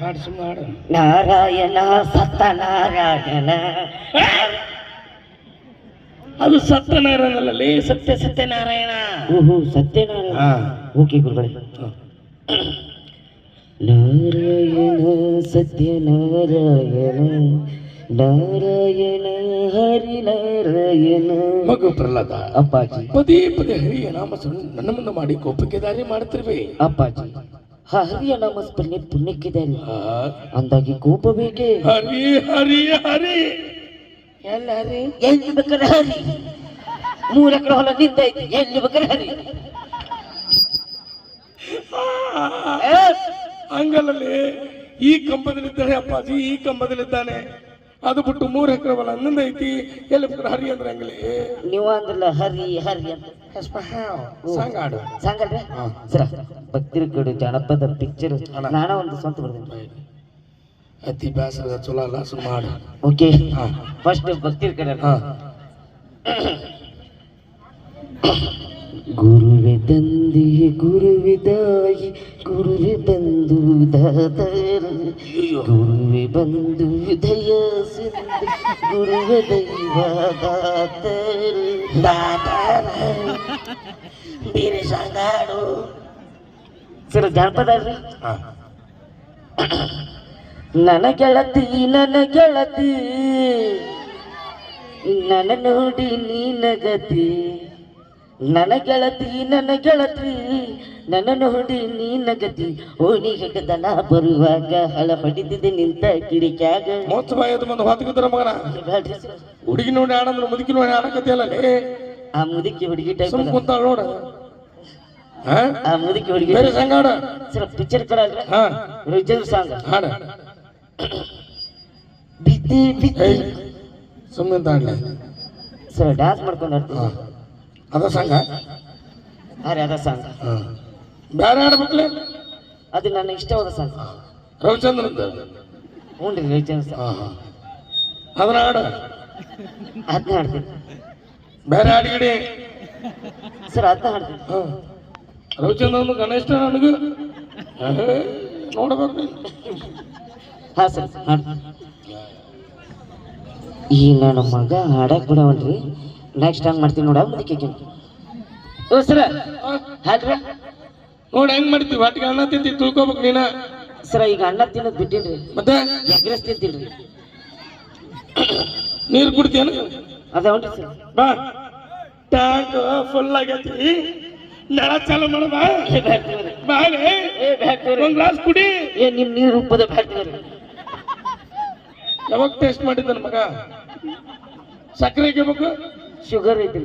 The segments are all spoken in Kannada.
ಹಾಡು ಸತ್ತ ನಾರಾಯಣ ಸತ್ಯನಾರಾಯಣ. ಅದು ಸತ್ಯನಾರಾಯಣನಲ್ಲಿ ಸತ್ಯ ಸತ್ಯನಾರಾಯಣ. ಓಹೋ ಸತ್ಯನಾರಾಯಣ. ಓಕೆ ಗುರುಗಳೇ. ನಾರಾಯಣ ಸತ್ಯನಾರಾಯಣ. ನಾರಾಯಣ ಹರಿನಾರಾಯಣ ಮಗು ಪ್ರಹ್ಲಾದ ಅಪ್ಪಾಜಿ. ಪದೇ ಪದೇ ಹರಿಯ ನಾಮ ಸ್ಮರಣೆ ನನ್ನ ಮುಂದೆ ಮಾಡಿ ಕೋಪಕ್ಕೆ ದಾರಿ ಮಾಡ್ತಿರ್ವೆ. ಅಪ್ಪಾಜಿ ಹ ಹರಿಯ ನಾಮಸ್ಮರಣೆ ಪುಣ್ಯಕ್ಕಿದೆ ಅಲ್ಲ ಆ, ಅಂದಾಗಿ ಕೋಪ ಬೇಕೇ ಹರಿ ಹರಿ ಹರಿ. ಎಲ್ಲ ಹರಿ? ಎಲ್ಲಿ ಬೇಕಾದ್ರೆ ಹರಿ? ಮೂರ ಎಕರೆ ಹೊಲ ನಿಂತೈತಿ ಎಲ್ಲಿ ಬೇಕಾದ್ರೆ ಹರಿ ಏ, ಹಂಗಲ್ಲಲ್ಲಿ ಈ ಕಂಬದಲ್ಲಿದ್ದಾನೆ ಅಪ್ಪಾಜಿ ಈ ಕಂಬದಲ್ಲಿದ್ದಾನೆ. ಅದು ಬಿಟ್ಟು ಮೂರು ಎಕರೆ ಹೊಲ ಹನ್ನೊಂದು ಐತಿ ಎಲ್ಲಿ ಬೇಕಾದ್ರೆ ಹರಿ ಅಂದ್ರೆ ಹಂಗಲಿ ನೀವ ಅಂದ್ರಲ್ಲ ಹರಿ ಹರಿ ಅಂತ ಸಾಂಗ್ ಹಾಡು ಸಾಂಗಲ್ರಿ ಹಾ. ಸರ ಭಕ್ತಿರ ಕಡೆ ಜಾನಪದ ಪಿಕ್ಚರ್ ಅಣ್ಣ. ನಾನ ಒಂದು ಸ್ವಂತ ಬರ್ತೀನಿ ಅತಿ ಬೇಸರದ ಚಲೋ ಅಲ್ಲ ಸುಮ್ಮ ಹಾಡು ಓಕೆ ಹಾ. ಫಸ್ಟ್ ಭಕ್ತಿರ ಕಡೆ ಹಾ ಗುರುವೆ ತಂದೆ ಗುರುವೆ ತಾಯಿ ಗುರುವೆ ಬಂದು ದಾತಾರ ಗುರುವೆ ಬಂದು ದಯ ಸಿಂಧು. ಗುರುವೆ ದೈವ ದಾತಾರ. ದಾತಾರ. ಬೇರೆ ಸಾಗಾಡು ಸರ್ ಜಾನಪದ ಹಾ. ನನ್ನ ಗೆಳತಿ ನನ್ನ ಗೆಳತಿ. ನನ್ನ ನೋಡಿ ನೀನಗತಿ. ನನ್ನ ಗೆಳತಿ ನನ್ನ ಗೆಳತಿ ನನ್ನ ನೋಡಿ ನೀನಗತಿ ಓಣಿ ಹೆಗದನ ಬರುವಾಗ ಹಳ ಹೊಡಿತಿದ್ದೆ ನಿಂತ ಕಿಡಿಕ್ಯಾಗ. ಮೂವತ್ತು ಬಾಯಿ ಎದ್ದು ಬಂದು ಹೊತ್ಕಿದ್ರ ಮಗನ? ಹುಡುಗಿ ನೋಡಿ ಆಡಂದ್ರ ಮುದುಕಿ ನೋಡಿ ಆಡಕತ್ತಿಯಲ್ಲ ಆ ಮುದುಕಿ ಹುಡುಗಿ ಟೈಪ್ ಸುಮ್ ಕುಂತಾಳ ನೋಡ. ಆ? ಮುದುಕಿ ಹುಡುಗಿ ಬೇರೆ ಸಂಗ ಹಾಡ ಸರ್ ಪಿಕ್ಚರ್ ಕಡಲ್ರಿ? ಹಾ. ರಿಜಲ್ ಸಾಂಗ್ ಹಾಡ. ಬಿದ್ದಿ ಬಿದ್ದಿ. ಸುಮ್ಮನೆ ತಾಡ್ಲೆ ಸರ್ ಡ್ಯಾನ್ಸ್ ಮಾಡ್ಕೊಂಡು ಆಡ್ತೀನಿ ಅದ ಸಂಘ? ಆ ರೀ ಅದ ಸಾಂಗ್ ಹಾ. ಬೇರೆ ಹಾಡ್ಬೇಕಲ್ಲ ಅದು ನನ್ನ ಇಷ್ಟವಾದ ಸಾಂಗ್ ರವಿಚಂದ್ರನ್ ಹ್ಞೂ ರೀ ರಿಜಲ್ ಸಾಂಗ್ ಹಾ ಹಾ. ಅದನ್ನ ಹಾಡ ಅದನ್ನ ಹಾಡ್ತೀನಿ ಬೇರೆ ಹಾಡಿಗಿಡಿ ಸರ್ ಅದನ್ನ ಹಾಡ್ತೀನಿ ಹಾ. ರವಿಚಂದ್ರನ್ ಗಣೇಶ ನನಗೆ. ನೋಡ್ಬೇಕು ನೀನು. ಹಾ ಸರ್ ಹಾಡ್ತೀನಿ ಈ ನನ್ನ ಮಗ ಹಾಡಕ್ ಬಿಡವಲ್ರಿ ನೆಕ್ಸ್ಟ್ ಹಂಗ್ ಮಾಡ್ತೀನಿ ನೋಡ ಮುದಕ್ಕೆ ಓ ಸರ. ಹಾಡ್ರಿ ನೋಡ್ ಹೆಂಗ್ ಮಾಡ್ತೀವಿ ಹೊಟ್ಟಿಗೆ ಅಣ್ಣ ತಿಂತಿ ತಿಳ್ಕೊಬೇಕು ನೀನ. ಸರ ಈಗ ಅನ್ನ ತಿನ್ನೋದು ಬಿಟ್ಟಿನ್ರಿ. ಮತ್ತೆ? ಎಗ್ರೆಸ್ ತಿಂತೀನ್ರಿ. ನೀರು ಕುಡ್ತೀಯನ ಅದ ಹೊಂಟ್ರಿ ಸರ್. ಬಾ. ಟ್ಯಾಂಕ್ ಫುಲ್ ಆಗೈತಿ. ನಳ ಚಾಲು ಮಾಡ ಬಾ. ಬಾ. ಒಂದ್ ಗ್ಲಾಸ್ ಕುಡಿ. ಏ ನಿಮ್ ನೀರು ಉಪ್ಪದ ಬ್ಯಾಕ್ಟೀರಿ. ಯಾವಾಗ ಟೇಸ್ಟ್ ಮಾಡಿದ್ದ ಮಗ? ಸಕ್ಕರೆ ಹಾಕಬೇಕು ಶುಗರ್ ಐತ್ರಿ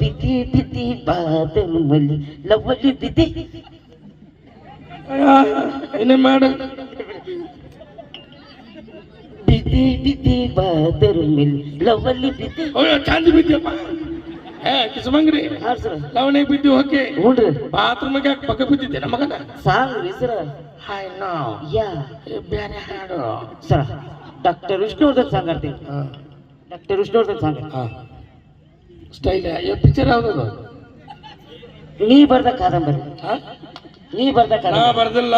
ಬಿತಿ ಬಿತಿ ಬಾದಲು ಮಲ್ಲಿ ಲವ್ವಲ್ಲಿ ಬಿದ್ದಿ ಏನೇ ಮಾಡ. ಬಿದ್ದಿ ಬಿತಿ ಬಾದರು ಮೆಲ್ಲಿ ಲವ್ವಲ್ಲಿ ಅಯ್ಯೋ ಚಾಂದಿ ಬಿದ್ದಿಯಪ್ಪ ಏ ಕಿಸಮಂಗ್ರಿ. ಲವಣೆ ಬಿದ್ದಿ ಓಕೆ ಹ್ಞೂನ್ರಿ ಬಾತ್ರೂಮ್ಗೆ ಪಕ್ಕ ಬಿದ್ದಿದ್ದೆ ನಮ್ಮ ಮಗನ. ಸಾಂಗ್ ರೀ ಸರ. Hi no. ಯಾ. ಬೇರೆ ಹಾಡು. ಸರ ಡಾಕ್ಟರ್ ವಿಷ್ಣುವರ್ಧನ್ ಸಾಂಗ್ ಆಡ್ತೀನಿ doctor Vishnuvardhan song. Style picture ಯಾವ್ದು ನೀ ಬರ್ದ ಕಾದಂಬರಿ. ಹಾ? ನೀ ಬರ್ದ ನಾ ಕಾದಂಬರಿ. ಬರ್ದಿಲ್ಲ.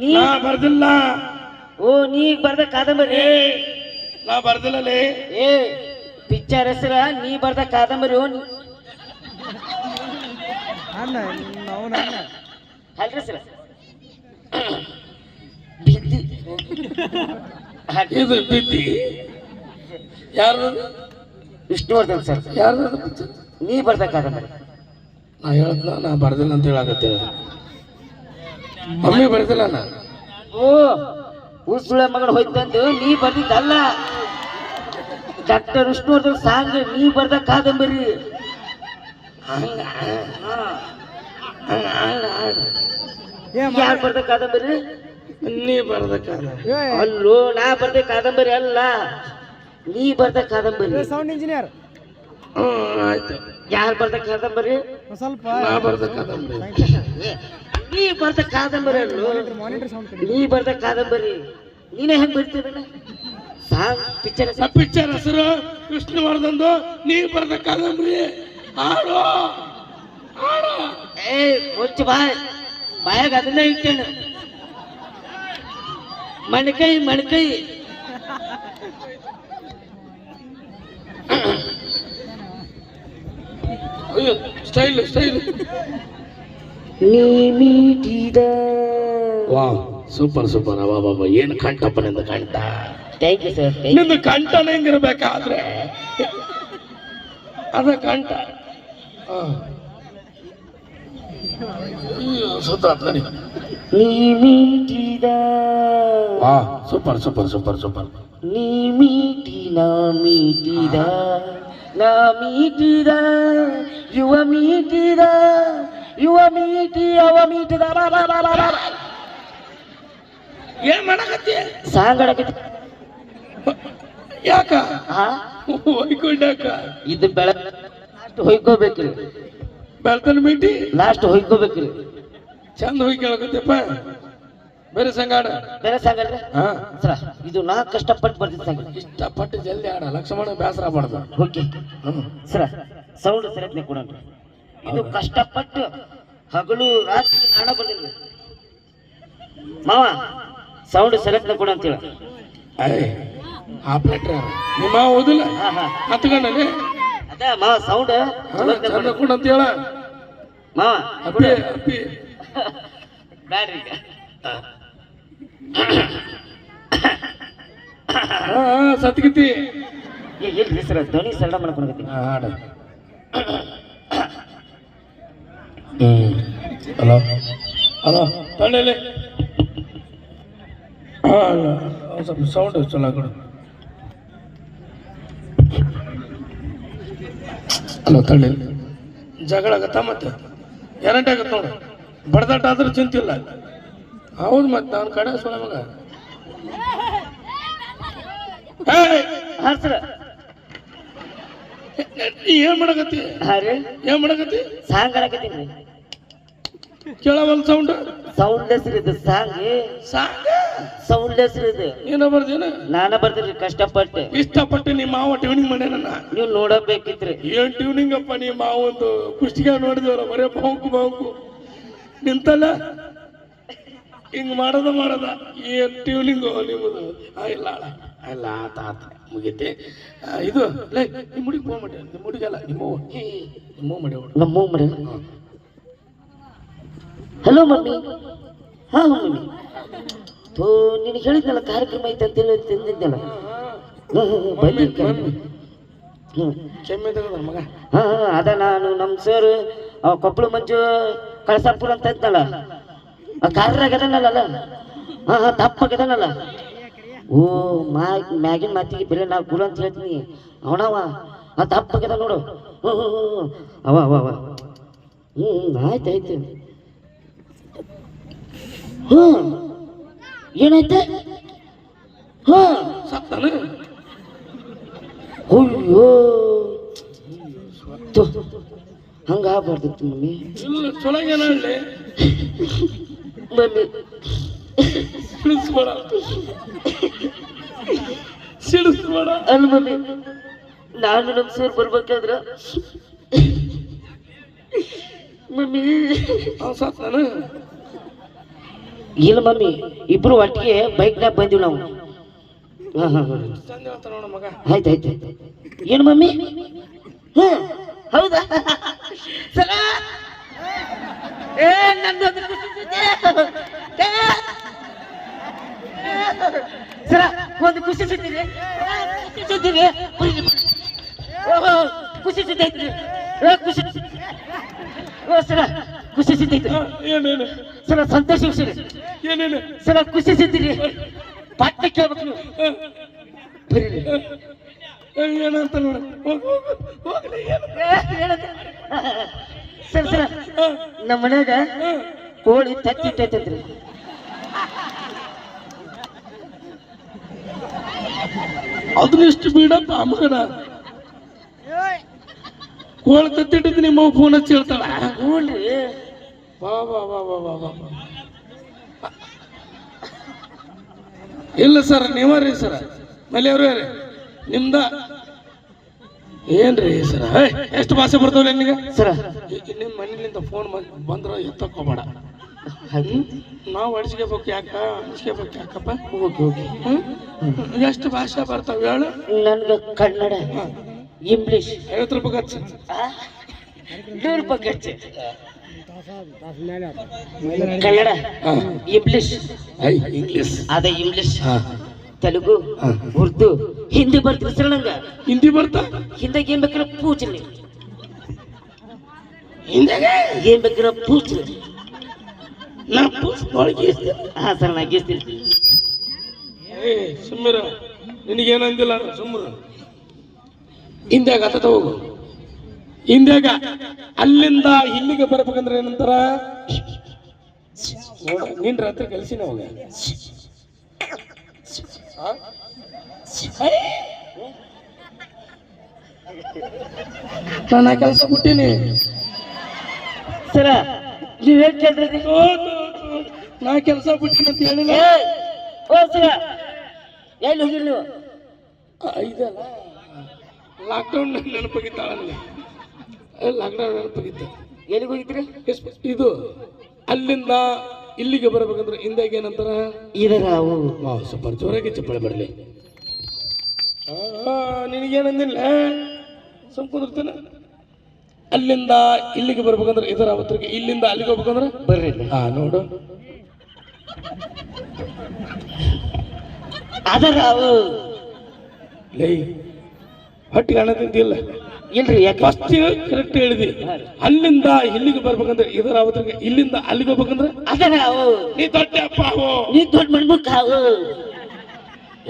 ನೀ ನಾ ಬರ್ದಿಲ್ಲ. ಓ ನೀ ಬರ್ದ ಕಾದಂಬರಿ. ಏ ನಾ ಬರ್ದಿಲ್ಲ ಲೇ. ಏ ಪಿಕ್ಚರ್ ಹೆಸರ ನೀ ಬರ್ದ ಕಾದಂಬರಿ ಓ ನೀ. ಅಲ್ರಿ ಸರ ಬಿದ್ದಿ. ಇದು ಬಿದ್ದಿ. ಯಾರ್ದು? ವಿಷ್ಣುವರ್ಧನ್ ಸರ್. ಯಾರು ನೀ ಬರ್ದ ಕಾದಂಬರಿ ನಾ ಹೇಳ್ದ ನಾ ಬರ್ದಿಲ್ಲ ಅಂತ ಹೇಳಾಕತ್ತೆ ಮಮ್ಮಿ ಬರ್ದಿಲ್ಲ ನಾ. ಓ ಉಸುಳೆ ಮಗನ ಹೋಯ್ತಂದು ನೀ ಬರ್ದಿದ್ದಲ್ಲ. ಡಾಕ್ಟರ್ ವಿಷ್ಣುವರ್ಧನ್ ಸಾಂಗ್ ನೀ ಬರ್ದ ಕಾದಂಬರಿ. ಹಂಗ ಹಾ. ಯಾರು ಯಾರ್ ಬರ್ದ ಕಾದಂಬರಿ? ನೀ ಬರ್ದಕ್ಕಾದ ಅಲ್ಲೋ ನಾ ಬರ್ದೆ ಕಾದಂಬರಿ ಅಲ್ಲ. ನೀ ಬರ್ದ ಕಾದಂಬರಿ. ಸೌಂಡ್ ಇಂಜಿನಿಯರ್ ಯಾರು ಆಯ್ತು. ಯಾರ್ ಬರ್ದ ಕಾದಂಬರಿ? ಸ್ವಲ್ಪ. ನಾ ನೀ ಬರ್ದ ಕಾದಂಬರಿ ಅಲ್ಲೋ ಮಾನಿಟರ್ ಸೌಂಡ್ ನೀ ಬರ್ದ ಕಾದಂಬರಿ. ನೀನೇ ಹೆಂಗ್ ಬರ್ತೀರಲ್ಲ ಸಾಂಗ್ ಪಿಕ್ಚರ್ ಆ ಪಿಕ್ಚರ್ ಹೆಸರು ವಿಷ್ಣುವರ್ಧನ್ದು ನೀ ಬರ್ದ ಕಾದಂಬರಿ. ಹಾಡು. ಹಾಡು. ಏ ಮುಚ್ಚು ಬಾಯ್. ಬಾಯಾಗ ಅದನ್ನ ಇಟ್ಟೇನು. ಮಣಕೈ ಮಣ್ಕೈ. ಅಯ್ಯೋ ಸ್ಟೈಲ್ ಸ್ಟೈಲ್ ನೀ ಮೀಟಿದ ವಾ ಸೂಪರ್ ಸೂಪರ್ ಅವ ಬಾಬಾ ಏನು ಕಂಠಪ್ಪ ನಿಂದ ಕಂಠ? ಥ್ಯಾಂಕ್ ಯು ಸರ್ ನಿಂದು ಕಂಠನ ಹೆಂಗಿರ್ಬೇಕಾದ್ರೆ. ಅದ ಕಂಠ. ಸೂಪರ್ ಸೂಪರ್ ಸೂಪರ್ ಸೂಪರ್ ನೀ ಮೀಟಿ ನಾ ಮೀಟಿದ ನಾ ಮೀಟಿದ ಯುವ ಮೀಟಿದ ಯುವ ಮೀಟಿ ಅವ ಮೀಟಿದ ಏನ್ ಮಾಡಕತ್ತಿ? ಸಾಂಗ್ ಆಡಕತ್ತಿ ಯಾಕ ಹೊಯ್ಕೊಂಡಾಕ? ಇದು ಬೆಳ ಲಾಸ್ಟ್ ಹೊಯ್ಕೋಬೇಕ್ರಿ. ಬೆಳ್ತನ ಮೀಟಿ? ಲಾಸ್ಟ್ ಹೊಯ್ಕೋಬೇಕ್ರಿ. ಚಂದ ಹೋಗಿ ಕೇಳಕತ್ತಪ್ಪ. ಬೇರೆ ಸಂಗಾಡ ಬೇರೆ ಸಾಂಗ್ ಅಲ್ರಿ ಹಾ. ಸರ ಇದು ನಾ ಕಷ್ಟಪಟ್ಟು ಬರ್ತಿದ್ದ ಸಾಂಗ್ ಇಷ್ಟಪಟ್ಟು ಜಲ್ದಿ ಆಡ. ಲಕ್ಷ್ಮಣ ಬೇಸರ ಮಾಡ್ದ ಓಕೆ. ಸರ ಸೌಂಡ್ ಸರಿಯಾಗಿ ಕೊಡೋಣ. ಇದು ಕಷ್ಟಪಟ್ಟು ಹಗಲು ರಾತ್ರಿ ಹಣ ಬಂದಿಲ್ಲ ಮಾವ ಸೌಂಡ್ ಸೆಲೆಕ್ಟ್ ಕೊಡು ಅಂತೇಳಿ ಆಪ್ರೇಟ್ರ್ ಯಾರು? ನಿಮ್ಮ ಓದಿಲ್ಲ? ಹತ್ಕೊಂಡಲ್ಲಿ? ಅದೇ ಮಾವ ಸೌಂಡ್ ಚಂದ ಕೊಡು. ಅಂತ ಹೇಳ. ಮಾವ. ಅಪ್ಪಿ ಅಪ್ಪಿ. ಬ್ಯಾಡ್ರಿ ಈಗ. ಸತ್ಗಿತಿ ಇಲ್ರಿ ಸರ್ ಧ್ವನಿ ಸರಳ ಮಾಡ್ಕೊಂಡಿ ಹಾ ಹಾಡ. ಹಲೋ ಹಲೋ ತಳ್ಳಿ ಹಾ ಅಲ್ಲ ಸ್ವಲ್ಪ ಸೌಂಡ್ ಚಲೋ ಕೊಡು. ಹಲೋ ತಳ್ಳಿ ಜಗಳ ಆಗತ್ತ ಮತ್ತೆ? ಗ್ಯಾರಂಟಿ ಆಗತ್ತ ನೋಡು. ಬಡದಾಟ ಆದ್ರೂ ಚಿಂತಿಲ್ಲ. ಹೌದು ಮತ್ತೆ ನಾನು ಕಡೆ ಸುಳ ಮಗ. ಏನ್ ಮಾಡಕತ್ತಿ? ಹಾರಿ ಏನ್ ಮಾಡಕತ್ತಿ? ಸಾಂಗ್ ಕೇಳ ಕೇಳವಲ್ ಸೌಂಡ್ ಸೌಂಡ್ ಹೆಸರಿದೆ ಸಾಂಗ್. ಸಾಂಗ್? ಸೌಂಡ್ ಹೆಸರಿದೆ ನೀನ ಬರ್ದೇನ? ನಾನ ಬರ್ದಿರಿ ಕಷ್ಟಪಟ್ಟೆ. ಇಷ್ಟಪಟ್ಟು ನಿಮ್ಮ ಮಾವ ಟ್ಯೂನಿಂಗ್ ಮಾಡ್ಯಾನ ನೀವು ನೋಡಬೇಕಿತ್ರಿ. ಏನ್ ಟ್ಯೂನಿಂಗ್ ಅಪ್ಪ ನಿಮ್ಮ ಮಾವ ಒಂದು ಕುಷ್ಟಿಗೆ ನೋಡಿದವರ ಬರೇ ಬಾಂಕು ಬಾಂಕು. ನಿಂತಲ್ಲ? ಹಿಂಗ್ ಮಾಡದ ಮಾಡದ. ಏನ್ ಟ್ಯೂನಿಂಗ್ ನಿಮ್ಮದು ಇಲ್ಲ ಅಲ್ಲ ಆತ ಆತ ಮುಗೀತಿ. ಇದು ಲೇ ನಿಮ್ಮ ಹುಡುಗಿ ಫೋನ್ ಮಾಡಿ ನಿಮ್ಮ ಹುಡುಗಲ್ಲ ನಿಮ್ಮ. ನಿಮ್ಮ ಮಾಡಿ. ನಮ್ಮ ಮಮ್ಮಿ ಹಲೋ ಮಮ್ಮಿ. ಹಾಂ ಮಮ್ಮಿ. ಓ ನಿನಗೆ ಹೇಳಿದ್ನಲ್ಲ ಕಾರ್ಯಕ್ರಮ ಐತೆ ಅಂತ ಹೇಳಿ ತಿಂದಿದ್ದಲ್ಲ ಬನ್ನಿ ಹ್ಞೂ ಕೆಮ್ಮೆ ತೆಗದ ಮಗ. ಹಾಂ ಹಾಂ ಅದ ನಾನು ನಮ್ಮ ಸರ್ ಕೊಪ್ಪಳ ಮಂಜು ಕಳಸಾಪುರ ಅಂತ ಇದ್ನಲ್ಲ? ಅದನ್ನಲ್ಲ ಹಾ ಹಾ ತಪ್ಪಾಗದನಲ್ಲ ಓ ಮಾ ಮ್ಯಾಗಿನ ಮಾತಿಗೆ ಬೆಲೆ ನಾ ಗುರು ಅಂತ ಹೇಳ್ತೀನಿ. ಅವನವ ಆ ತಪ್ಪಾಗದ ನೋಡು. ಹ್ಞೂ ಹ್ಞೂ ಹ್ಞೂ ಅವ ಅವ ಅವ. ಹ್ಞೂ ಆಯ್ತು ಆಯ್ತು. ಹ್ಞೂ ಏನಾಯ್ತು? ಹ್ಞೂ ಸತ್ತಾನ? ಅಯ್ಯೋ. ಹಂಗಾಗ್ಬಾರ್ದಿತ್ತು ಮಮ್ಮಿ. ಚೊಲೋ ಮಮ್ಮಿ ಸಿಡಿಸ್ಬೇಡ ಸಿಡಿಸ್ಬೇಡ ಅಲ್ಲ ಮಮ್ಮಿ ನಾನು ನಮ್ಮ ಸರ್ ಬರ್ಬೇಕಾದ್ರ? ಮಮ್ಮಿ. ಇಲ್ಲ ಮಮ್ಮಿ ಇಬ್ರು ಒಟ್ಟಿಗೆ ಬೈಕ್ನಾಗ ಬಂದಿವಿ ನಾವು. ಆಯ್ತು ಆಯ್ತು. ಏನು ಮಮ್ಮಿ? ಹ್ಮ್ ಹೌದಾ? ಸರ ಏ ನನ್ನದು ಸರ ಒಂದು ಖುಷಿ ಸುದ್ದಿರಿ ಖುಷಿ ಸುದ್ದಿರಿ ಓಹೋ ಖುಷಿ ಸುದ್ದಿ ಐತ್ರಿ. ಏ, ಖುಷಿ ಓ ಸರ ಖುಷಿ ಸುದ್ದಿ ಐತ್ರಿ. ಏನೇನು ಸರ ಸಂತೋಷ ವಿಷಯ ಏನೇನು ಸರ ಖುಷಿ ಸುದ್ದಿರಿ ಪಟ್ಟ ಕೇಳ್ಬೇಕು ನೀವು. ಬರೀರಿ. ಏನಂತ ನೋಡ. ಹೋಗ್, ಹೋಗ್, ಹೋಗ್ಲಿ, ಏನು? Sir sir. ನಮ್ಮ ಮನ್ಯಾಗ ಕೋಳಿ ತತ್ತಿಟ್ಟೈತಂತ್ರಿ ಅದನ್ನ ಎಷ್ಟು ಬೀಡಪ್ಪ ಅಮ್ಮಗಣ ಕೋಳಿ ತತ್ತಿಟ್ಟಿದ್ದು ನಿಮ್ಮ ಫೋನ್ ಹಚ್ಚಿ ಹೇಳ್ತಾಳ. ಹ್ಞೂನ್ರಿ ಬಾ ಬಾ ಬಾ ವಾ ವಾ ವಾ ವಾ. ಇಲ್ಲ ಸರ್ ನೀವೇ ರೀ ಸರ್. ಮಲೆಯವ್ರೇ ರೀ ನಿಮ್ದ? ಏನ್ರಿ ಸರ? ಎಷ್ಟು ಭಾಷೆ ಬರ್ತಾವಲ್ಲ ನಿಮಗೆ ಸರ. ನಿಮ್ಮ ಮನೇಲಿಂದ ಫೋನ್ ಬಂದ್ರೆ ಎತ್ತಕೋಬೇಡ ನಾವು ಅಡಿಸ್ಕೋಬೇಕು ಯಾಕ? ಅಡಿಸ್ಕೋಬೇಕು ಯಾಕಪ್ಪ? Okay okay? ಎಷ್ಟು ಭಾಷೆ ಬರ್ತಾವ ಹೇಳು? ನನಗೆ ಕನ್ನಡ ಇಂಗ್ಲಿಷ್. ಐವತ್ತು ರೂಪಾಯಿ ಖರ್ಚು. ನೂರು ರೂಪಾಯಿ ಖರ್ಚು. ಕನ್ನಡ ಇಂಗ್ಲಿಷ್. ಇಂಗ್ಲೀಷ್. ಅದೇ ಇಂಗ್ಲಿಷ್. ತೆಲುಗು. ಉರ್ದು. ಹಿಂದಿ ಬರ್ತ ಸರ್ ನಂಗೆ. ಹಿಂದಿ ಬರ್ತಾ? ಹಿಂದಾಗ ಏನ್ ಬೇಕಾರ ಪೂಜನೆ. ಹಿಂದಿಗೆ? ಏನ್ ಬೇಕಾರ ಪೂಜನೆ. ನಾ ಪೂಜ್ ಒಳಗೆ ಹಾ ಸರ್ ನಾ ಗೀಸ್ತೀನಿ. ಏ ಸುಮ್ಮಿರ. ನಿನಗೇನಂದಿಲ್ಲ ಸುಮ್ಮರ. ಹಿಂದಾಗ ಹತ್ತತ ಹೋಗು. ಹಿಂದಾಗ ಅಲ್ಲಿಂದ ಇಲ್ಲಿಗೆ ಬರ್ಬೇಕಂದ್ರೆ ಏನಂತಾರ? ನಿನ್ ರಾತ್ರಿ ಕಲ್ಸಿನ ಹೋಗ. ಆ? ನಾನು ಕೆಲಸ ಬಿಟ್ಟಿನಿ ಸರ ಕೇಳ್ರಿ? ಓ, ತೋ, ತೋ. ನಾ ಕೆಲಸ ಬಿಟ್ಟಿನಿ ಅಂತ ಹೇಳಿಲ್ಲ. ಓ ಸರ. ಎಲ್ಲಿ ಹೋಗಿಲ್ಲ ನೀವು? ಇದಲ್ಲ ಲಾಕ್ಡೌನ್ ನೆನಪಾಗಿತ್ತಾಳ ನನಗೆ? ಲಾಕ್ಡೌನ್ ನೆನಪಾಗಿತ್ತ. ಎಲ್ಲಿ ಹೋಗಿದ್ರಿ? ಇದು ಅಲ್ಲಿಂದ ಇಲ್ಲಿಗೆ ಬರ್ಬೇಕಂದ್ರೆ ಹಿಂದಾಗ ಏನಂತಾರ ಇದರ ಅವು. ಸ್ವಲ್ಪ ಜೋರಾಗಿ ಚಪ್ಪಳೆ ಬರಲಿ. ನಿನಗೇನಂದಿಲ್ಲ? ಸುಮ್ ಕುಂದಿರ್ತಾನೆ? ಅಲ್ಲಿಂದ ಇಲ್ಲಿಗೆ ಬರ್ಬೇಕಂದ್ರೆ ಇದರ ಅವತ್ತರಿಗೆ ಇಲ್ಲಿಂದ ಅಲ್ಲಿಗೆ ಹೋಗ್ಬೇಕಂದ್ರೆ ಬರ್ರಿ. ಹಾ ನೋಡು. ಅದರ ಅವು. ಲೈ ಹೊಟ್ಟೆ ತಿಂತಿಲ್ಲ. ಇಲ್ರಿ ಯಾಕೆ? ಫಸ್ಟ್ ಕರೆಕ್ಟ್ ಹೇಳಿದಿ. ಅಲ್ಲಿಂದ ಇಲ್ಲಿಗೆ ಬರ್ಬೇಕಂದ್ರೆ ಇದರ ಅವತ್ತರಿಗೆ ಇಲ್ಲಿಂದ ಅಲ್ಲಿಗೆ ಹೋಗ್ಬೇಕಂದ್ರೆ ಅದರ ಅವು. ನೀ ದೊಡ್ಡ ಅಪ್ಪ ಅವು. ನೀ ದೊಡ್ಡ ಮಣ್ಮುಖ ಅವು.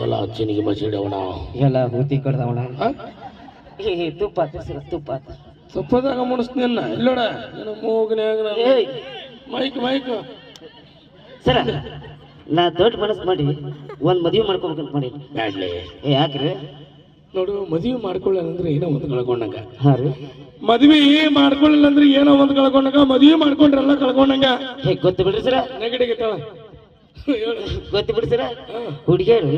ಎಲ್ಲ ಅಚ್ಚನಿಗೆ ಬಸಿಡವಣ ಎಲ್ಲ ಹೂತಿ ಕಡ್ದವಣ ತುಪ್ಪ ಆತು ಸರ ತುಪ್ಪ ತುಪ್ಪದಾಗ ಮುಣಿಸ್ತೀನಿ ಇಲ್ಲೋಡ ನಿನ್ನ ಮೂಗನ್ಯಾಗ ನಾನು- ಏಯ್. Mic mic. ಸರ ನಾ ದೊಡ್ಡ ಮನಸ್ಸು ಮಾಡಿ ಒಂದು ಮದುವೆ ಮಾಡ್ಕೋಬೇಕಂತ ಮಾಡಿ ಬ್ಯಾಡ್ಲಿ. ಏ ಯಾಕ್ರಿ? ನೋಡು ಮದುವೆ ಮಾಡ್ಕೊಳ್ಳಂದ್ರೆ ಅಂದ್ರೆ ಏನೋ ಒಂದು ಕಳ್ಕೊಂಡಂಗ. ಹಾಂ ರೀ. ಮದ್ವೆ ಮಾಡ್ಕೊಳ್ಳಿಲ್ಲ ಅಂದ್ರೆ ಏನೋ ಒಂದು ಕಳ್ಕೊಂಡಂಗ ಮದ್ವೆ ಮಾಡ್ಕೊಂಡ್ರೆಲ್ಲ ಕಳ್ಕೊಂಡಂಗ. ಹೇ ಗೊತ್ತು ಬಿಡ್ರಿ ಸರ. ನೆಗಡಿಗೆ ತಾಳ. ಗೊತ್ತು ಬಿಡ್ಸರ. ಹುಡುಗಿಯರು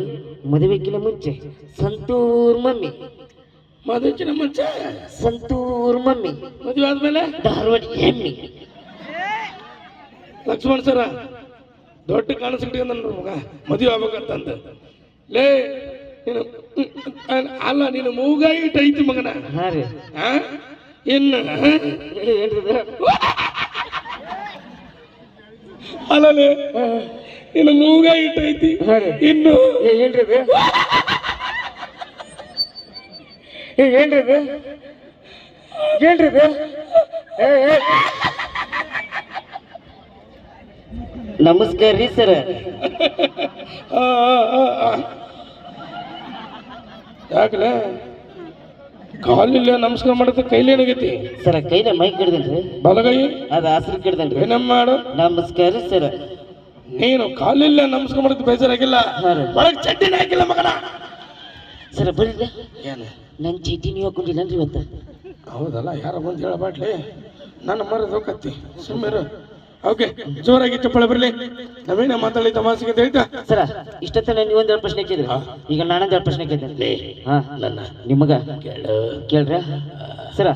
ಮದುವೆಕ್ಕಿಂತ ಮುಂಚೆ ಸಂತೂರ್ ಮಮ್ಮಿ. ಮದುವೆಕ್ಕಿನ ಮುಂಚೆ? ಸಂತೂರ್ ಮಮ್ಮಿ. ಮದುವೆ ಆದ್ಮೇಲೆ? ಧಾರವಾಡ ಎಮ್ಮಿ. ಲಕ್ಷ್ಮಣ್ ಸರ ದೊಡ್ಡ ಕಾಣಿಸ್ಬಿಟ್ಟು ನನ್ನ ಮಗ ಮದುವೆ ಆಗ್ಬೇಕಂತಂದ. ಲೇ ನೀನು ಅಲ್ಲ ನೀನು ಮೂಗ ಇಟ್ ಐತಿ ಮಗನ. ಇನ್ನು? ಅಲ್ಲಲೇ ಇನ್ನು ಮೂಗ ಇಟ್ಟೈತಿ. ಇನ್ನು ಏನ್ರಿ ಏನ್ರಿ? ಏನ್ರಿ. ನಮಸ್ಕಾರ ರೀ ಸರ್. ಯಾಕ್ರ. ಯಾಕಲೆ? ಕಾಲಿಲ್ಲ ನಮಸ್ಕಾರ ಮಾಡಿದ್ರೆ ಕೈಲಿ ಏನಾಗೈತಿ? ಸರ ಕೈಲೇ ಮೈಕ್ ಕಿಡ್ದಲ್ರಿ ಬಲಗೈ. ಅದ ಹಸ್ರು ಕಿಡ್ದಲ್ರಿ ನಮ್ಮ ಮಾಡು? ನಮಸ್ಕಾರ ರೀ ಸರ್. ನೀನು ಕಾಲಿಲ್ಲ ನಮಸ್ಕಾರ ಬೇಜಾರಾಗಿಲ್ಲ? ಹೊರಗೆ ಒಳಗ್ ಚಡ್ಡಿನ ಹಾಕಿಲ್ಲ ಮಗನ. ಸರ್ ಬರ್ರಿ ಏನು? ನನ್ ಚೀಟಿ ನೀವು ಅಂದ್ರೆ ಇವತ್ತು. ಹೌದಲ್ಲ ಯಾರ ಬಂದು ಹೇಳಬಾಡ್ಲಿ ನನ್ನ ಮರದ ಹೋಗತ್ತಿ. ಸುಮ್ಮನೆ ಓಕೆ ಜೋರಾಗಿ ಚಪ್ಪಳೆ ಬರ್ಲಿ. ನಾವೇನ ಮಾತಾಡಿ ತಮಾಸಿಗೆ ಅಂತ ಹೇಳ್ತಾ? ಸರ ಇಷ್ಟೊತ್ತನ ನೀವು ಒಂದೆರಡು ಪ್ರಶ್ನೆ ಕೇಳಿದ್ರಿ. ಈಗ ನಾನೊಂದೆರಡು ಪ್ರಶ್ನೆ ಕೇಳಿದ್ರಿ ಹಾ. ನನ್ನ ನಿಮಗ ಕೇಳು. ಕೇಳ್ರ? ಸರ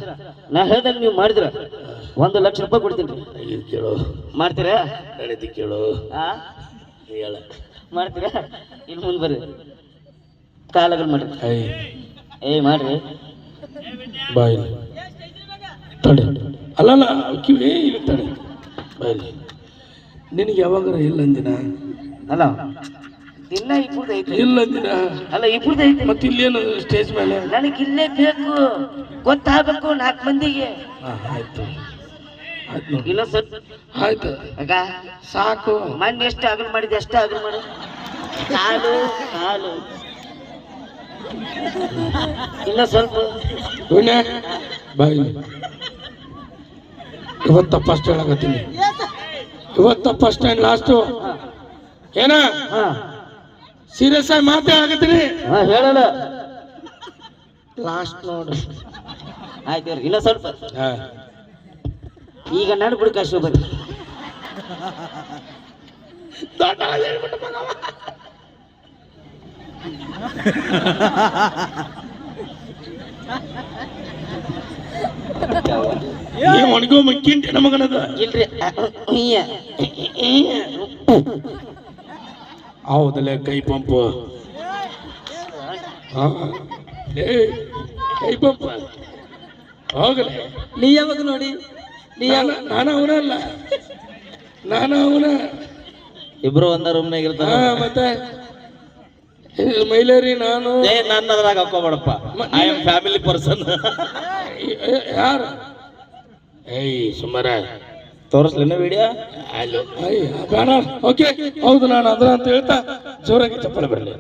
ನಾ ಹೇಳ್ದಂಗ ನೀವು ಮಾಡಿದ್ರ? ಒಂದು ಲಕ್ಷ ರೂಪಾಯಿ ಕೊಡ್ತೀನಿ. ಕೇಳು. ಮಾಡ್ತೀರಾ? ನಡೆದಿ ಕೇಳು. ಹೇಳ. ಮಾಡ್ತೀರಾ? ಇಲ್ಲಿ ಮುಂದೆ ಬರ್ರಿ. ಕಾಲಗಳು ಮಾಡ್ರಿ. ಏಯ್. ಏ ಮಾಡ್ರಿ. ಬಾಯ್. ತಡೆ. ಅಲ್ಲಲ್ಲ ಕಿವಿ ಇಲ್ಲಿ ತಡೆ. ಬಾಯ್ ನಿನಗೆ ಯಾವಾಗಾರ ಇಲ್ಲ ಅಂದಿನ? ಅಲ್ಲ. ದಿನ ಇಬ್ಬರದ್ದು ಐತಿ. ಇಲ್ಲ ಅಂದಿನ? ಅಲ್ಲ ಇಬ್ಬರದ್ದು ಐತಿ. ಮತ್ತೆ ಇಲ್ಲೇನು ಸ್ಟೇಜ್ ಮೇಲೆ? ನನಗೆ ಇಲ್ಲೇ ಬೇಕು. ಗೊತ್ತಾಗಬೇಕು ನಾಲ್ಕು ಮಂದಿಗೆ. ಆಯ್ತು. ಇಲ್ಲ ಸರ್. ಸ್ವಲ್ಪ ಆಯ್ತು. ಅಕ್ಕ ಸಾಕು. ಮೊನ್ನೆ ಎಷ್ಟು ಆಗಲಿ ಮಾಡಿದೆ ಎಷ್ಟು ಅಗಲ್ ಮಾಡು. ಕಾಲು ಕಾಲು ಇನ್ನೂ ಸ್ವಲ್ಪ. ಬಾಯ್. ಇವತ್ತ ಫಸ್ಟ್ ಹೇಳಕತ್ತೀನಿ. ಇವತ್ತ ಫಸ್ಟ್ ಆ್ಯಂಡ್ ಲಾಸ್ಟು ಏನ? ಸೀರಿಯಸ್ ಆಗಿ ಮಾತು ಹೇಳಕತ್ತೀನಿ. ಹಾ ಹೇಳಲ್ಲ. ಲಾಸ್ಟ್ ನೋಡು. ಆಯ್ತು ಇಲ್ಲ ಸ್ವಲ್ಪ. ಹಾ. ಈಗ ನಾನು ಬಿಡು ಕಾಶು ಬರ್ರಿ ಒಣಗೋ ಮಕ್ಕಿಂಟಿ ನಮಗನದ ಇಲ್ರಿ ಹೌದಲ್ಲೇ ಕೈ ಪಂಪ್ ಕೈ ಪಂಪ್ ಹೋಗಲ್ಲ ನೀ ಯಾವಾಗ ನೋಡಿ ನೀ ನಾನು ಅವನ ಅಲ್ಲ ನಾನು ಅವನ ಇಬ್ರು ಒಂದ ರೂಮ್ನಾಗ ಇರ್ತಾರ ಮತ್ತೆ ಮೈಲೇರಿ ನಾನು ನನ್ನ ಅದ್ರಾಗ ಹಾಕೋಬೇಡಪ್ಪ ಐ ಆಮ್ ಫ್ಯಾಮಿಲಿ ಪರ್ಸನ್ ಯಾರು? ಏಯ್ ಸುಮಾರ ತೋರಿಸ್ಲೇನ ವಿಡಿಯೋ ಅಯ್ಯ ಬೇಡ. ಓಕೆ ಹೌದು ನಾನು ಅದ್ರ ಅಂತ ಹೇಳ್ತಾ ಜೋರಾಗಿ ಚಪ್ಪಳೆ ಬರಲಿ